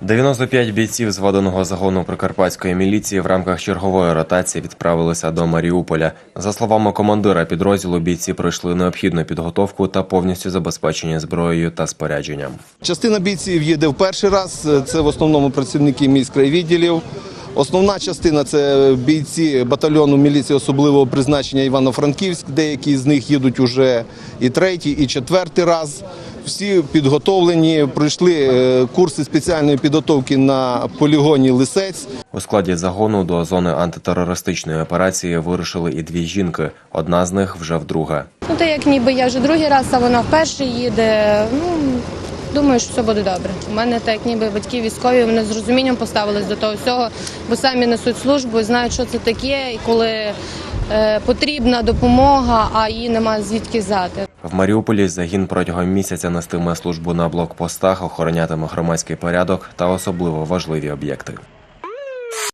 95 бійців зведеного загону прикарпатської міліції в рамках чергової ротації відправилися до Маріуполя. За словами командира підрозділу, бійці пройшли необхідну підготовку та повністю забезпечені зброєю та спорядженням. Частина бійців їде в перший раз. Це в основному працівники міськрайвідділів. Основна частина це бійці батальйону міліції особливого призначення Івано-Франківськ. Деякі з них їдуть уже і третій, і четвертий раз. Всі підготовлені, пройшли е, курси спеціальної підготовки на полігоні Лисець. У складі загону до зони антитерористичної операції вирушили і дві жінки. Одна з них вже вдруге. Ну, так як ніби я вже другий раз, а вона вперше їде. Ну, думаю, що все буде добре. У мене так ніби батьки військові, вони з розумінням поставились до того всього, бо самі несуть службу і знають, що це таке, і коли потрібна допомога, а її немає звідки взяти. В Маріуполі загін протягом місяця нестиме службу на блокпостах, охоронятиме громадський порядок та особливо важливі об'єкти.